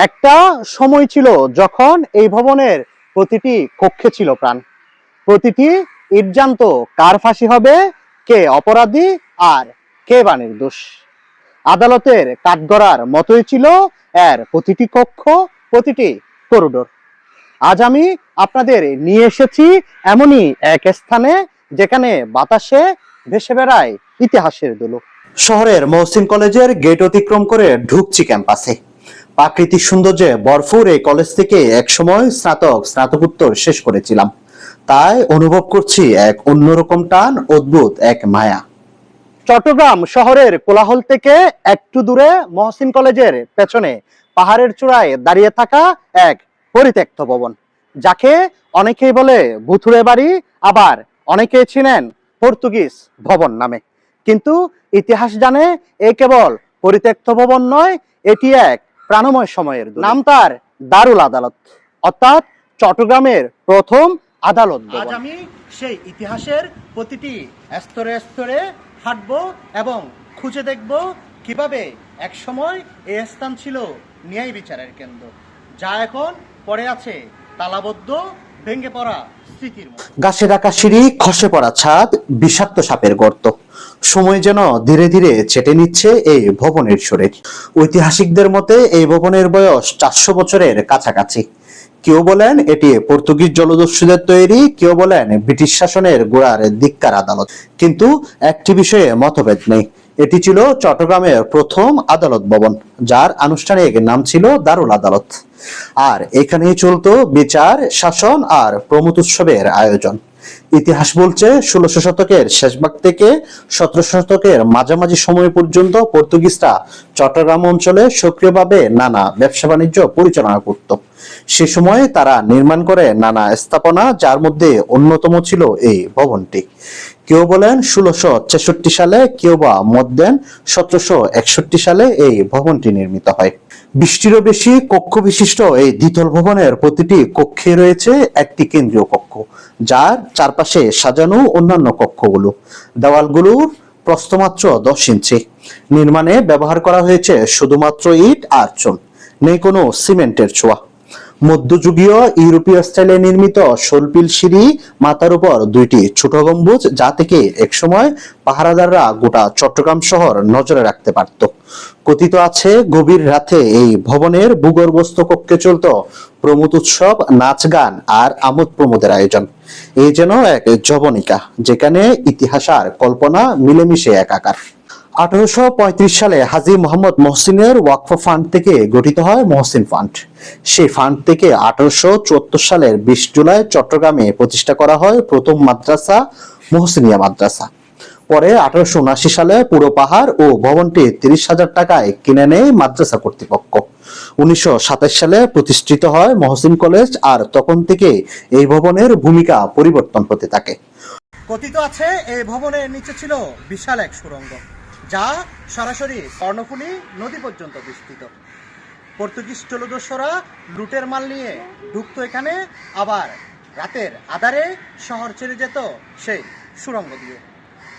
একটা সময় ছিল যখন এই ভবনের প্রতিটি কক্ষে ছিল প্রাণ। প্রতিটি ইট কার ফাঁসি হবে, কে অপরাধী আর কে বা নির্দোষ? আদালতের কাঠগড়ার মতোই ছিল এর প্রতিটি কক্ষ, প্রতিটি করিডোর আজ আমি আপনাদের নিয়ে এসেছি এমনই এক স্থানে যেখানে বাতাসে ভেসে বেড়ায় ইতিহাসের দুলো। শহরের মহসিন কলেজের গেট অতিক্রম করে ঢুকছি ক্যাম্পাসে। প্রাকৃতিক সৌন্দর্যে ভরপুর এই কলেজ থেকে একসময় স্নাতক, স্নাতকোত্তর শেষ করেছিলাম। তাই অনুভব করছি এক অন্যরকম টান, অদ্ভুত এক মায়া। চট্টগ্রাম শহরের কোলাহল থেকে একটু দূরে মহসিন কলেজের পেছনে পাহাড়ের চূড়ায় দাঁড়িয়ে থাকা এক পরিত্যক্ত ভবন, যাকে অনেকেই বলে ভুতুরে বাড়ি, আবার অনেকেই চিনেন পর্তুগিজ ভবন নামে। কিন্তু ইতিহাস জানে এ কেবল পরিত্যক্ত ভবন নয়, এটি এক প্রাণময় সময়ের। নাম তার দারুল আদালত অর্থাৎ চট্টগ্রামের প্রথম আদালত আজ আমি সেই ইতিহাসের প্রতিটি স্তরে স্তরে হাঁটবো এবং খুঁজে দেখব কীভাবে এক সময় এই স্থান ছিল ন্যায় বিচারের কেন্দ্র যা এখন পড়ে আছে তালাবদ্ধ ভেঙে পড়া গাছে ডাকা সিঁড়ি, খসে পড়া ছাদ, বিষাক্ত সাপের গর্ত। সময় যেন ধীরে ধীরে চেটে নিচ্ছে এই ভবনের শরীর ঐতিহাসিকদের মতে এই ভবনের বয়স চারশো বছরের কাছাকাছি। কেউ বলেন এটি পর্তুগিজ জলদস্যুদের তৈরি, কেউ বলেন ব্রিটিশ শাসনের গোড়ার দিককার আদালত। কিন্তু একটি বিষয়ে মতভেদ নেই। এটি ছিল চট্টগ্রামের প্রথম আদালত ভবন, যার আনুষ্ঠানিক নাম ছিল দারুল আদালত। আর এখানেই চলতো বিচার, শাসন আর প্রমোদ উৎসবের আয়োজন। ইতিহাস বলছে, ষোলোশো শতকের শেষ ভাগ থেকে সতেরোশো শতকের মাঝামাঝি সময় পর্যন্ত পর্তুগিজরা চট্টগ্রাম অঞ্চলে সক্রিয়ভাবে নানা ব্যবসা বাণিজ্য পরিচালনা করত। সে সময় তারা নির্মাণ করে নানা স্থাপনা, যার মধ্যে অন্যতম ছিল এই ভবনটি। কেউ বলেন ষোলোশো ছেষট্টি সালে, কেউ বা মত দেন সতেরোশো একষট্টি সালে এই ভবনটি নির্মিত হয়। বৃষ্টিরও বেশি কক্ষ বিশিষ্ট এই দ্বিতল ভবনের প্রতিটি কক্ষে রয়েছে একটি কেন্দ্রীয় কক্ষ, যার চারপাশে সাজানো অন্যান্য কক্ষগুলো। দেওয়ালগুলোর প্রস্থমাত্র দশ ইঞ্চি। নির্মাণে ব্যবহার করা হয়েছে শুধুমাত্র ইট আর চুন, নেই কোনো সিমেন্টের ছোঁয়া। মধ্যযুগীয় ইউরোপীয় স্টাইলে নির্মিত শোলপিল সিঁড়ি মাথার উপর দুইটি ছোট গম্বুজ যা থেকে একসময় পাহারাদাররা গোটা চট্টগ্রাম শহর নজরে রাখতে পারত। কথিত আছে, গভীর রাতে এই ভবনের ভূগর্ভস্থ কক্ষে চলত প্রমোদ উৎসব, নাচ গান আর আমোদ প্রমোদের আয়োজন। এই যেন এক জবনিকা, যেখানে ইতিহাস আর কল্পনা মিলেমিশে একাকার। আঠারোশো পঁয়ত্রিশ সালে হাজি মোহাম্মদ মহসিনের ওয়াকফ ফান্ড থেকে গঠিত হয় মহসিন ফান্ড। সেই ফান্ড থেকে আঠারোশো সালের বিশ জুলাই চট্টগ্রামে প্রতিষ্ঠা করা হয় প্রথম মাদ্রাসা মহসিনিয়া মাদ্রাসা। পরে আঠারোশো সালে পুরো পাহাড় ও ভবনটি তিরিশ হাজার টাকায় কিনে নেয় মাদ্রাসা কর্তৃপক্ষ। উনিশশো সাতাশ সালে প্রতিষ্ঠিত হয় মহসিন কলেজ আর তখন থেকে এই ভবনের ভূমিকা পরিবর্তন হতে থাকে। কথিত আছে, এই ভবনের নিচে ছিল বিশাল এক সুড়ঙ্গ যা সরাসরি কর্ণফুলী নদী পর্যন্ত বিস্তৃত। পর্তুগিজ জলদস্যরা লুটের মাল নিয়ে ঢুকতো এখানে, আবার রাতের আধারে শহর ছেড়ে যেত সেই সুড়ঙ্গ দিয়ে।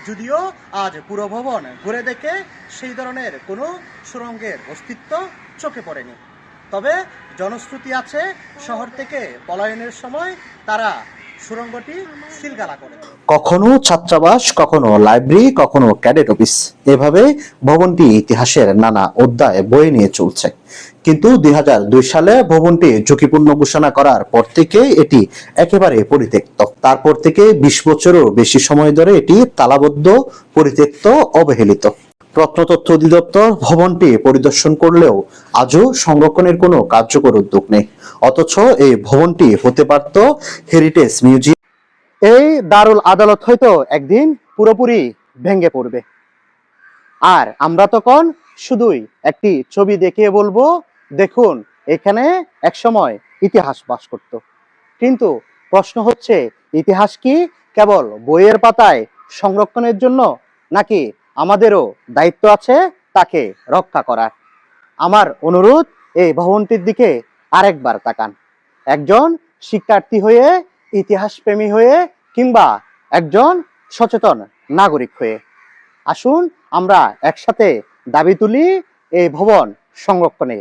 যদিও আজ পুরো ভবন ঘুরে দেখে সেই ধরনের কোনো সুড়ঙ্গের অস্তিত্ব চোখে পড়েনি। তবে জনশ্রুতি আছে, শহর থেকে পলায়নের সময় তারা কখনো ছাত্রাবাস, কখনো লাইব্রেরি, কখনো ক্যাডেট অফিস, এভাবে ভবনটি ইতিহাসের নানা অধ্যায় বয়ে নিয়ে চলছে। কিন্তু দুই হাজার দুই সালে ভবনটি ঝুঁকিপূর্ণ ঘোষণা করার পর থেকে এটি একেবারে পরিত্যক্ত। তারপর থেকে বিশ বছরেরও বেশি সময় ধরে এটি তালাবদ্ধ, পরিত্যক্ত, অবহেলিত। প্রত্নতত্ত্ব অধিদপ্তর ভবনটি পরিদর্শন করলেও আজও সংরক্ষণের কোনো কার্যকর উদ্যোগ নেই। অথচ এই ভবনটি হতে পারত হেরিটেজ মিউজিয়াম এই দারুল আদালত হয়তো একদিন পুরোপুরি ভেঙে পড়বে। আর আমরা তখন শুধুই একটি ছবি দেখিয়ে বলব, দেখুন, এখানে একসময় ইতিহাস বাস করত। কিন্তু প্রশ্ন হচ্ছে, ইতিহাস কি কেবল বইয়ের পাতায় সংরক্ষণের জন্য নাকি আমাদেরও দায়িত্ব আছে তাকে রক্ষা করার। আমার অনুরোধ, এই ভবনটির দিকে আরেকবার তাকান। একজন শিক্ষার্থী হয়ে ইতিহাস প্রেমী হয়ে কিংবা একজন সচেতন নাগরিক হয়ে। আসুন আমরা একসাথে দাবি তুলি, এই ভবন সংরক্ষণে